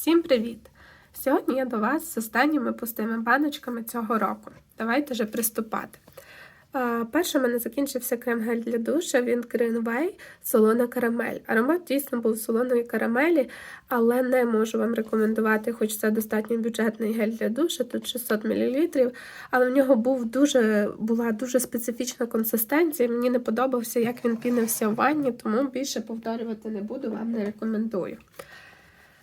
Всім привіт! Сьогодні я до вас з останніми пустими баночками цього року. Давайте вже приступати. Е, Перше в мене закінчився крем-гель для душа від Green Way солона карамель. Аромат дійсно був солоної карамелі, але не можу вам рекомендувати, хоч це достатньо бюджетний гель для душа, тут 600 мл, але в нього був дуже, була дуже специфічна консистенція. Мені не подобався, як він пінився в ванні, тому більше повторювати не буду, вам не рекомендую.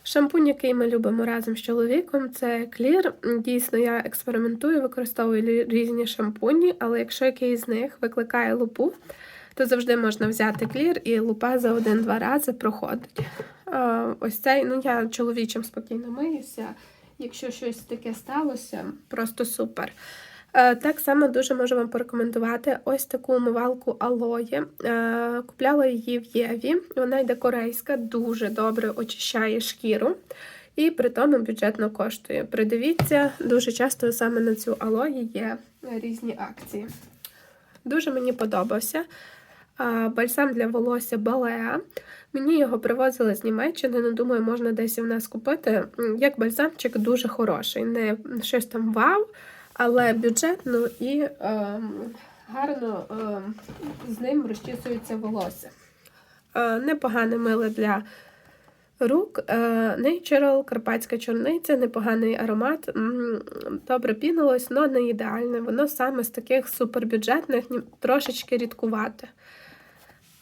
Шампунь, який ми любимо разом з чоловіком, це клір. Дійсно, я експериментую, використовую різні шампуні, але якщо якийсь з них викликає лупу, то завжди можна взяти клір і лупа за один-два рази проходить. Ось цей, ну я чоловічим спокійно миюся. Якщо щось таке сталося, просто супер. Е, Так само дуже можу вам порекомендувати ось таку умивалку алоє. Е, Купляла її в Єві. Вона йде корейська, дуже добре очищає шкіру і при тому бюджетно коштує. Придивіться, дуже часто саме на цю алої є різні акції. Дуже мені подобався. Бальсам для волосся Балеа. Мені його привозили з Німеччини, ну думаю, можна десь в нас купити. Як бальзамчик дуже хороший. Не щось там вау, але бюджетно і е, гарно е, з ним розчісується волосся. Е, непогане мило для рук. Е, Natural, карпатська чорниця, непоганий аромат. Добре пінилось, але не ідеальне. Воно саме з таких супербюджетних, трошечки рідкувате.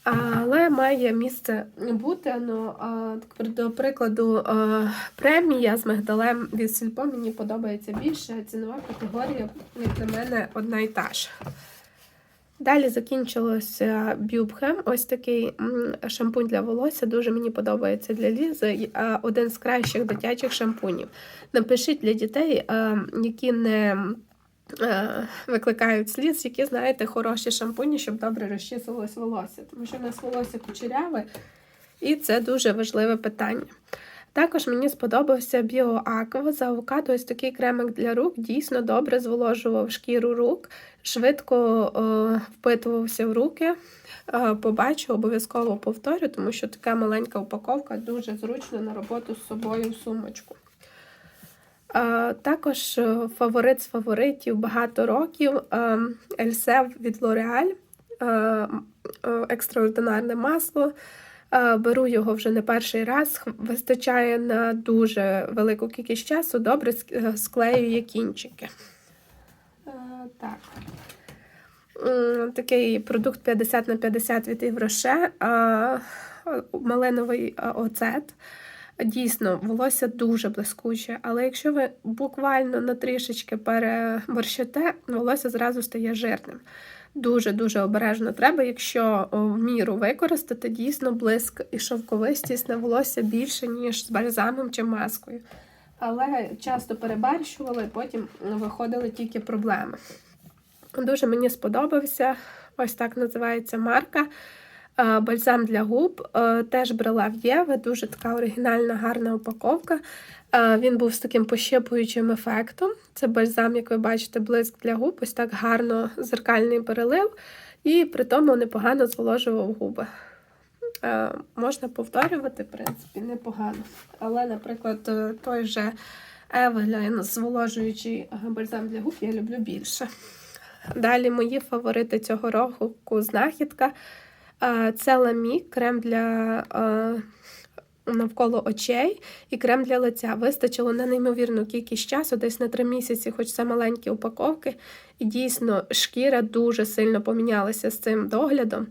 Але має місце бути. Ну, до прикладу, премія з мигдалем від Сільпо мені подобається більше. Цінова категорія, для мене, одна і та ж. Далі закінчилося Бюбхем. Ось такий шампунь для волосся. Дуже мені подобається для Лізи. Один з кращих дитячих шампунів. Напишіть для дітей, які не викликають сліз, які, знаєте, хороші шампуні, щоб добре розчісувалось волосся. Тому що в нас волосся кучеряве, і це дуже важливе питання. Також мені сподобався біоаква з авокадо. Ось такий кремик для рук дійсно добре зволожував шкіру рук, швидко е, впитувався в руки. Е, побачу, обов'язково повторю, тому що така маленька упаковка дуже зручно на роботу з собою в сумочку. Е, Також е, фаворит з фаворитів багато років е, Ельсев від L'Oreal. Е, Екстраординарне масло. Беру його вже не перший раз. Вистачає на дуже велику кількість часу, добре склеює кінчики. Так. Такий продукт 50 на 50 від Івроше. Малиновий оцет. Дійсно, волосся дуже блискуче, але якщо ви буквально на трішечки переборщите, волосся зразу стає жирним. Дуже-дуже обережно треба, якщо в міру використати, дійсно блиск і шовковистість на волосся більше, ніж з бальзамом чи маскою. Але часто перебарщували, потім виходили тільки проблеми. Дуже мені сподобався, ось так називається марка. Бальзам для губ е, теж брала в Єви, дуже така оригінальна, гарна упаковка. Е, Він був з таким пощипуючим ефектом. Це бальзам, як ви бачите, блиск для губ, ось так гарно зеркальний перелив, і при тому непогано зволожував губи. Е, Можна повторювати, в принципі, непогано. Але, наприклад, той же Evelyn зволожуючий бальзам для губ я люблю більше. Далі мої фаворити цього року знахідка. Е, Це ламі, крем для е, навколо очей і крем для лиця. Вистачило на неймовірну кількість часу, десь на три місяці, хоч це маленькі упаковки. І дійсно шкіра дуже сильно помінялася з цим доглядом.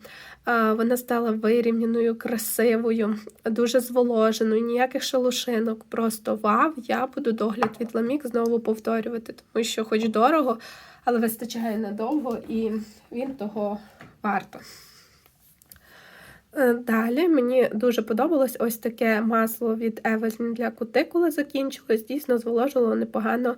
Е, Вона стала вирівняною, красивою, дуже зволоженою, ніяких шелушинок. Просто вау, я буду догляд від ламік знову повторювати, тому що, хоч дорого, але вистачає надовго і він того варто. Е, Далі мені дуже подобалось ось таке масло від Evelyn для кутикули закінчилось. Дійсно зволожувало непогано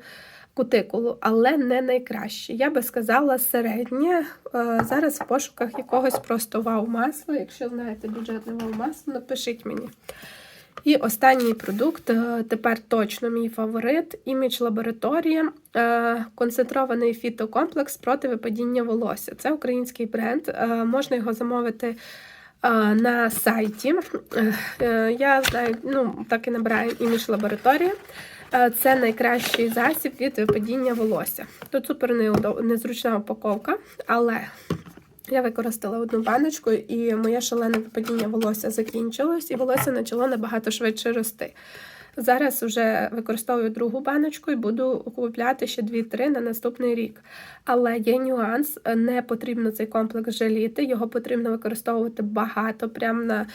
кутикулу, але не найкраще. Я би сказала середнє. Е, Зараз в пошуках якогось просто вау-масла. Якщо знаєте бюджетне вау-масло, напишіть мені. І останній продукт, е, тепер точно мій фаворит, імідж лабораторія, концентрований фітокомплекс проти випадіння волосся. Це український бренд. Можна його замовити на сайті. Е, Я знаю, ну так і набираю імідж лабораторія. Е, Це найкращий засіб від випадіння волосся. Тут супер незручна упаковка, але я використала одну баночку, і моє шалене випадіння волосся закінчилось, і волосся почало набагато швидше рости. Зараз вже використовую другу баночку і буду купляти ще 2-3 на наступний рік. Але є нюанс, не потрібно цей комплекс жаліти, його потрібно використовувати багато, прямо на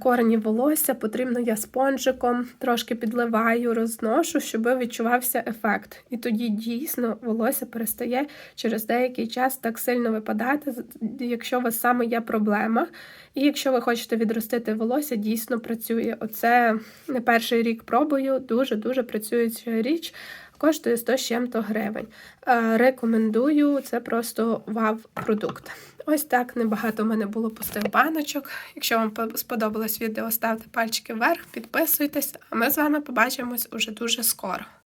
корені волосся. Потрібно я спонжиком трошки підливаю, розношу, щоб відчувався ефект. І тоді дійсно волосся перестає через деякий час так сильно випадати, якщо у вас саме є проблема. І якщо ви хочете відростити волосся, дійсно працює. Оце не перший рік пробую, дуже-дуже працююча річ. Коштує 100 з чим-то гривень. Е, Рекомендую, це просто вав-продукт. Ось так небагато в мене було пустих баночок. Якщо вам сподобалось відео, ставте пальчики вверх, підписуйтесь, а ми з вами побачимось уже дуже скоро.